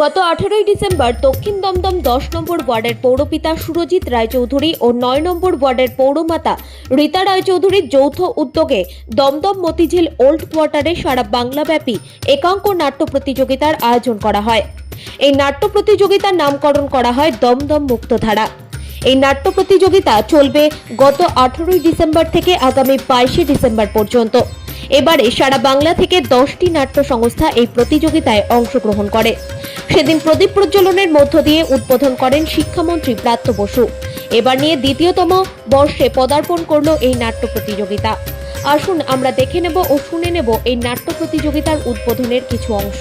গত আঠেরোই ডিসেম্বর দক্ষিণ দমদম দশ নম্বর ওয়ার্ডের পৌরপিতা সুরজিৎ রায়চৌধুরী ও নয় নম্বর ওয়ার্ডের পৌরমাতা রীতা রায়চৌধুরীর যৌথ উদ্যোগে দমদম মতিঝিল ওল্ড কোয়ার্টারে সারা বাংলাব্যাপী একাঙ্ক নাট্য প্রতিযোগিতার আয়োজন করা হয়। এই নাট্য প্রতিযোগিতার নামকরণ করা হয় দমদম মুক্তধারা। এই নাট্য প্রতিযোগিতা চলবে গত আঠেরোই ডিসেম্বর থেকে আগামী বাইশে ডিসেম্বর পর্যন্ত। এবারে সারা বাংলা থেকে দশটি নাট্য সংস্থা এই প্রতিযোগিতায় অংশগ্রহণ করে। সেদিন প্রদীপ প্রজ্বলনের মধ্য দিয়ে উদ্বোধন করেন শিক্ষামন্ত্রী প্রাত্য বসু। এবার নিয়ে দ্বিতীয়তম বর্ষে পদার্পণ করল এই নাট্য প্রতিযোগিতা। আসুন আমরা দেখে নেব ও শুনে নেব এই নাট্য প্রতিযোগিতার উদ্বোধনের কিছু অংশ।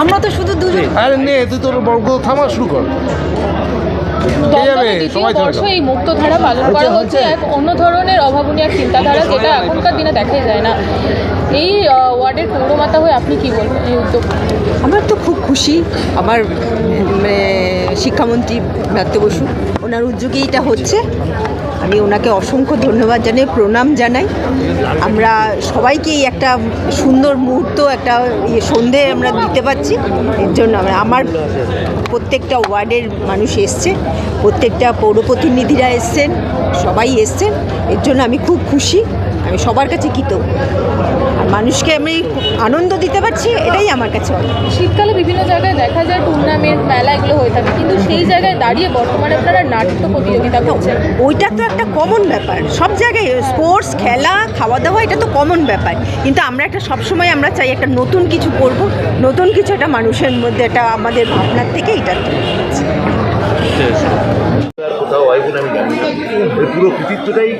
আমরা তো শুধু দুজন। আরে নে তুই তোর বর্গ থামা শুরু কর। এই মুক্তধারা পালন করা হচ্ছে এক অন্য ধরনের অভাবনীয় চিন্তাধারা যেটা এখনকার দিনে দেখাই যায় না। এই ওয়ার্ডের পৌরমাতা হয়ে আপনি কি বলবেন এই উদ্যোগ? আমার তো খুব খুশি। আমার উম, শিক্ষামন্ত্রী ব্রাত্য বসু ওনার উদ্যোগে এটা হচ্ছে। আমি ওনাকে অসংখ্য ধন্যবাদ জানাই প্রণাম জানাই। আমরা সবাইকে এই একটা সুন্দর মুহূর্ত, একটা ইয়ে সন্ধে আমরা দিতে পারছি। এর জন্য আমার প্রত্যেকটা ওয়ার্ডের মানুষ এসছে, প্রত্যেকটা পৌর প্রতিনিধিরা এসছেন, সবাই এসছেন। এর জন্য আমি খুব খুশি, আমি সবার কাছে কৃতজ্ঞ। মানুষকে আমি আনন্দ দিতে পারছি এটাই আমার কাছে অনেক শীতকালে বিভিন্ন জায়গায় দেখা যায় টুর্নামেন্ট মেলা এগুলো হয়ে থাকে কিন্তু সেই জায়গায় দাঁড়িয়ে বর্তমানে আপনারা নাট্য প্রতিযোগিতা করছেন। ওইটা তো একটা কমন ব্যাপার। সব জায়গায় স্পোর্টস খেলা খাওয়া দাওয়া এটা তো কমন ব্যাপার। কিন্তু আমরা একটা সবসময় আমরা চাই একটা নতুন কিছু করব নতুন কিছু একটা মানুষের মধ্যে একটা আমাদের ভাবনার থেকে এটা কোথাও হয় বলে আমি জানি না। পুরো কৃতিত্বটাই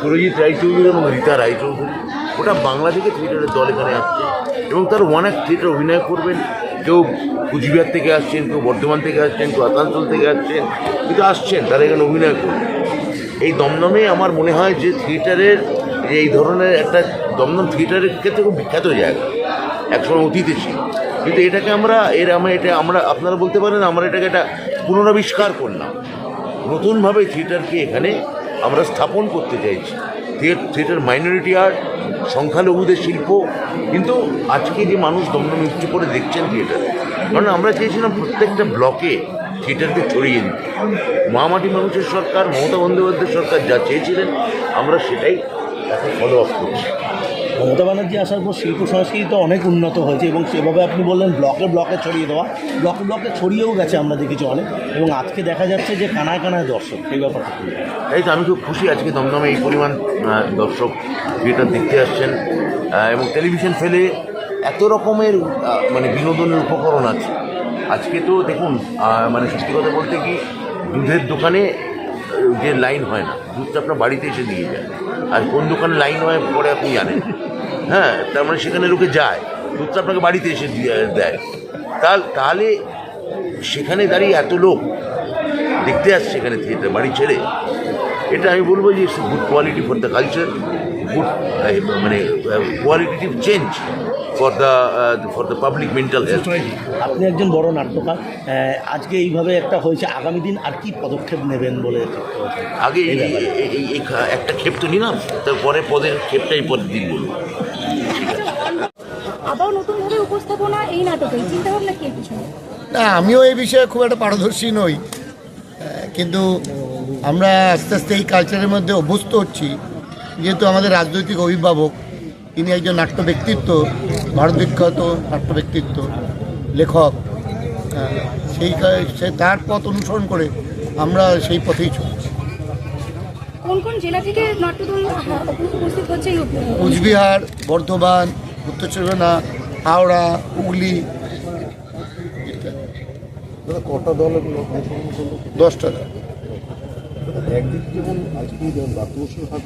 সুরজিৎ রায়চৌধুরী এবং রীতা রায়চৌধুরী। ওটা বাংলা থেকে থিয়েটারের দল এখানে আসছে। এবং তার অনেক থিয়েটার অভিনয় করবেন। কেউ কুচবিহার থেকে আসছেন, কেউ বর্ধমান থেকে আসছেন, কেউ আসানসোল থেকে আসছেন, কিন্তু আসছেন, তারা এখানে অভিনয় করবেন। এই দমদমে আমার মনে হয় যে থিয়েটারের এই ধরনের একটা দমদম থিয়েটারের ক্ষেত্রে খুব বিখ্যাত জায়গা, একসময় অতীতে ছিল। কিন্তু এটাকে আমরা, এর আমরা এটা আমরা, আপনারা বলতে পারেন আমরা এটাকে একটা পুনরাবিষ্কার করলাম। নতুনভাবে থিয়েটারকে এখানে আমরা স্থাপন করতে চাইছি। থিয়েটার মাইনরিটি আর্ট সংখ্যালঘুদের শিল্প। কিন্তু আজকে যে মানুষ দমদম উচ্চ করে দেখছেন থিয়েটার, কারণ আমরা চেয়েছিলাম প্রত্যেকটা ব্লকে থিয়েটারকে ছড়িয়ে দিতে। মহামাটি মানুষের সরকার, মমতা বন্দ্যোপাধ্যায় সরকার যা চেয়েছিলেন, আমরা সেটাই এখন ফলো আপ করছি। মমতা ব্যানার্জি আসার পর শিল্প সংস্কৃতি তো অনেক উন্নত হয়েছে এবং সেভাবে আপনি বললেন ব্লকে ব্লকে ছড়িয়ে দেওয়া, ব্লকে ব্লকে ছড়িয়েও গেছে আমরা দেখেছি অনেক এবং আজকে দেখা যাচ্ছে যে কানায় কানায় দর্শক, এই ব্যাপারটা? তাই তো আমি খুব খুশি আজকে দমদমে এই পরিমাণ দর্শক থিয়েটার দেখতে আসছেন এবং টেলিভিশন ফেলে এত রকমের মানে বিনোদনের উপকরণ আছে আজকে তো দেখুন মানে সত্যি কথা বলতে কি, দুধের দোকানে যে লাইন হয় না, দুধটা আপনার বাড়িতে এসে দিয়ে যায় আর কোন দোকানে লাইন হয় পরে আপনি জানেন। হ্যাঁ তার মানে সেখানে লোকে যায়। দুধটা আপনাকে বাড়িতে এসে দিয়ে তাহলে সেখানে দাঁড়িয়ে এত লোক দেখতে আসছে এখানে থিয়েটার বাড়ি ছেড়ে। এটা আমি বলব যে good quality for the culture good মানে qualitative change for the for the public mental health আপনি একজন বড় নাট্যকার আজকে এইভাবে একটা হয়েছে আগামী দিন আর কি পদক্ষেপ নেবেন বলে আগে একটা ক্ষেপ তো নিলাম তারপরে পদের ক্ষেপটাই পরের দিন বলব। আবার নতুনভাবে উপস্থাপনা এই নাটকে চিন্তা কি পিছনে? না আমিও এই বিষয়ে খুব একটা পারদর্শী নই। কিন্তু আমরা আস্তে আস্তে এই কালচারের মধ্যে অভ্যস্ত হচ্ছি যেহেতু আমাদের রাজনৈতিক অভিভাবক। তিনি একজন নাট্য ব্যক্তিত্ব ভারত বিখ্যাত নাট্য ব্যক্তিত্ব লেখক। আহ, সেই সে তার পথ অনুসরণ করে আমরা সেই পথেই চলছি। কোন কোন জেলা থেকে নাট্যদল উপস্থিত হচ্ছে এই বর্ধমান উত্তর চব্বিশ হাওড়া হুগলি। দশটা দল। যেমন আজকে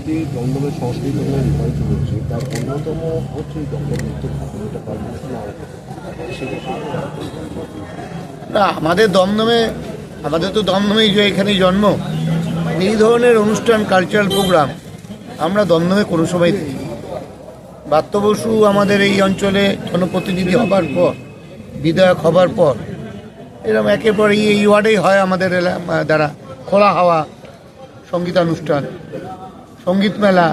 দিয়ে দমদমের সংস্কৃতি রূপায়িত হচ্ছে, তার অন্যতম হচ্ছে না, আমাদের দমদমে, আমাদের তো দমদমেই যে এখানেই জন্ম। এই ধরনের অনুষ্ঠান কালচারাল প্রোগ্রাম আমরা দমদমে কোনো সময় দেখি বাত্য বসু আমাদের এই অঞ্চলে জনপ্রতিনিধি হবার পর, বিধায়ক হবার পর এরকম একের পর এই ওয়ার্ডেই হয় আমাদের দ্বারা খোলা হাওয়া। সঙ্গীতানুষ্ঠান সংগীত মেলা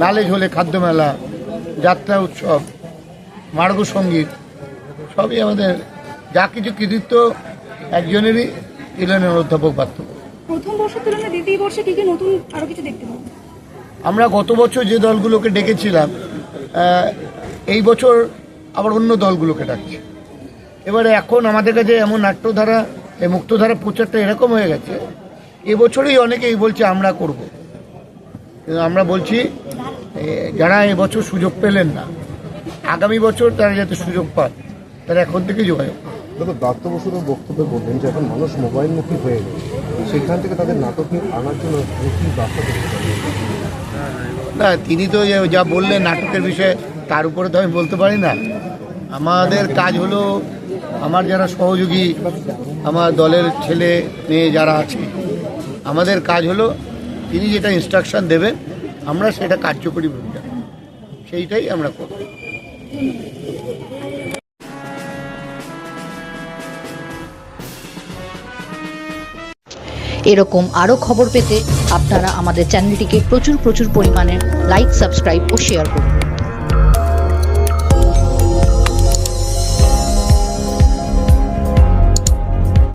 লালে ঝোলে খাদ্য মেলা যাত্রা উৎসব মার্গ সংগীত সবই আমাদের যা কিছু কৃতিত্ব একজনেরই ইলেনের অধ্যাপক বাধ্য প্রথম বর্ষের তুলনায় দ্বিতীয় বর্ষে কি কি নতুন আরও কিছু দেখতে পাবো? আমরা গত বছর যে দলগুলোকে ডেকেছিলাম এই বছর আবার অন্য দলগুলোকে ডাকছি। এবারে এখন আমাদের কাছে এমন নাট্যধারা এই মুক্তধারা প্রচারটা এরকম হয়ে গেছে এবছরেই অনেকেই বলছে আমরা করব। আমরা বলছি যারা এবছর সুযোগ পেলেন না আগামী বছর তারা যাতে সুযোগ পান তারা এখন থেকে যোগাযোগ। দাত্ত বসুর বক্তব্যে বললেন যে এখন মানুষ মোবাইলমুখী হয়ে গেছে। সেখান থেকে তাদের নাটকে আনার জন্য কি বার্তা না তিনি তো যা বললেন নাটকের বিষয়ে তার উপরে তো আমি বলতে পারি না। আমাদের কাজ হলো আমার যারা সহযোগী আমার দলের ছেলে মেয়ে যারা আছে আমাদের কাজ হলো, তিনি যেটা ইনস্ট্রাকশন দেবেন আমরা সেটা কার্যকরী ভূমিকা। সেইটাই আমরা করব। এরকম আরও খবর পেতে আপনারা আমাদের চ্যানেলটিকে প্রচুর প্রচুর পরিমাণে লাইক সাবস্ক্রাইব ও শেয়ার করুন।